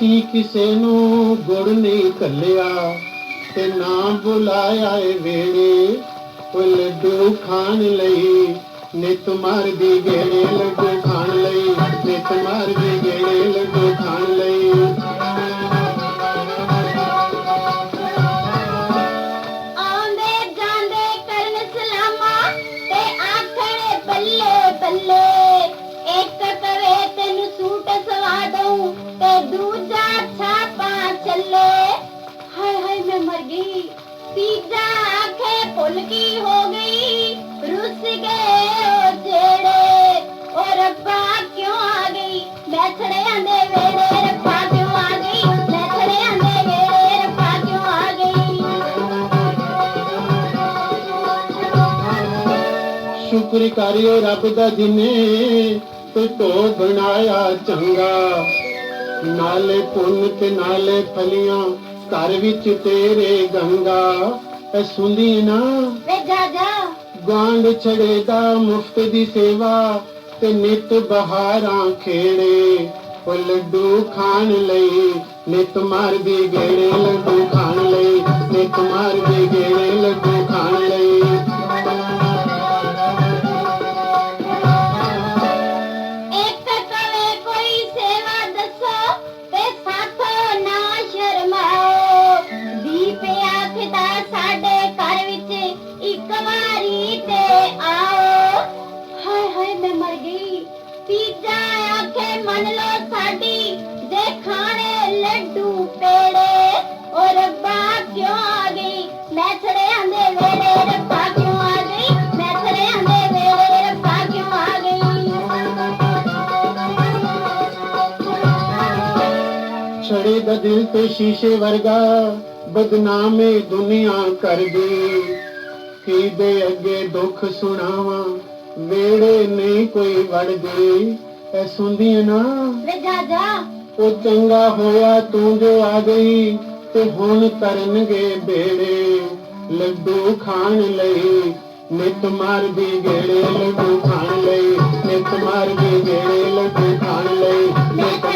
ਅਸੀਂ ਕਿਸੇ ਨੂੰ ਗੁੜ ਨਹੀਂ ਕੱਲਿਆ ਤੇ ਨਾ ਬੁਲਾਇਆ ਏ ਵੇੜੇ ਉਹ ਲੱਡੂ ਖਾਣ ਲਈ, ਨਿਤ ਮਾਰਦੀ ਗੇੜੇ ਲੱਡੂ ਖਾਣ ਲਈ, ਨਿਤ ਮਾਰਦੀ ਗੇੜੇ ਲੱਡੂ ਖਾਣ ਲਈ। ਆਉਂਦੇ ਜਾਂਦੇ ਕਰਨ ਸਲਾਮਾਂ ਤੇ ਆਖਣੇ ਬੱਲੇ ਬੱਲੇ। ਗਈ ਤੀਜਾ ਆਖੇ ਭੁੱਲ ਕੀ ਹੋ ਗਈ? ਰੁੱਸ ਗਏ ਉਹ ਜਿਹੜੇ। ਉਹ ਰੱਬਾ ਕਿਉਂ ਆ ਗਈ? ਮੈਂ ਛੜਿਆਂ ਦੇ ਵੇੜੇ ਰੱਬਾ ਕਿਉਂ ਆ ਗਈ? ਮੈਂ ਛੜਿਆਂ ਦੇ ਵੇੜੇ ਰੱਬਾ ਕਿਉਂ ਆ ਗਈ? ਸ਼ੁਕਰ ਕਰਿਓ ਰੱਬ ਦਾ ਜਿਨੇ ਤੇ ਢੋ ਬਣਾਇਆ ਚੰਗਾ। ਨਾਲੇ ਪੁੰਨ ਤੇ ਨਾਲੇ ਫਲੀਆਂ ਘਰ ਵਿੱਚ ਤੇਰੇ ਗੰਗਾ ਐ ਸੁੰਦੀ ਨਾ। ਵੇ ਜਾ ਜਾ ਗਾਂਡ ਛੜੇਦਾ ਮੁਫਤ ਦੀ ਸੇਵਾ ਤੇ ਨਿਤ ਬਹਾਰਾਂ ਖੇੜੇ। ਉਹ ਲੱਡੂ ਖਾਣ ਲਈ ਨਿਤ ਮਾਰਦੀ ਗੇੜੇ ਲੱਡੂ ਖਾਣ ਲਈ ਨਿਤ ਮਾਰਦੀ ਗੇੜੇ ਲੱਡੂ ਤੀਜਾ ਆਖੇ, ਮੰਨ ਲਓ ਸਾਡੀ ਜੇ ਖਾਣੇ ਲੱਡੂ, ਪੇੜੇ। ਔਰ ਰੱਬਾ, ਕਿਉਂ ਆ ਗਈ? ਮੈਂ ਛੜਿਆਂ ਦੇ ਵੇੜੇ ਰੱਬਾ ਕਿਉਂ ਆ ਗਈ? ਮੈਂ ਛੜਿਆਂ ਦੇ ਵੇੜੇ ਰੱਬਾ ਕਿਉਂ ਆ ਗਈ? ਛੜੇ ਦਾ ਦਿਲ ਤੇ ਸ਼ੀਸ਼ੇ ਵਰਗਾ ਬਦਨਾਮੇ ਦੁਨੀਆ ਗਈ। ਕੀ ਦੇ ਅੱਗੇ ਦੁੱਖ ਸੁਣਾਵਾਂ? ਵੇੜੇ ਨਹੀਂ ਕੋਈ ਵੜਦੀ ਐ ਸੁਣਦੀ ਏ ਨਾ। ਵੇ ਜਾ ਜਾ ਉਹ ਚੰਗਾ ਹੋਇਆ ਤੂੰ ਜੋ ਆ ਗਈ ਤੇ ਹੁਣ ਕਰਨਗੇ ਬੇੜੇ। ਲੱਡੂ ਖਾਣ ਲਈ ਨਿਤ ਮਾਰਦੀ ਗੇੜੇ ਲੱਡੂ ਖਾਣ ਲਈ ਨਿਤ ਮਾਰਦੀ ਗੇੜੇ ਲੱਡੂ ਖਾਣ ਲਈ ਨਿਤ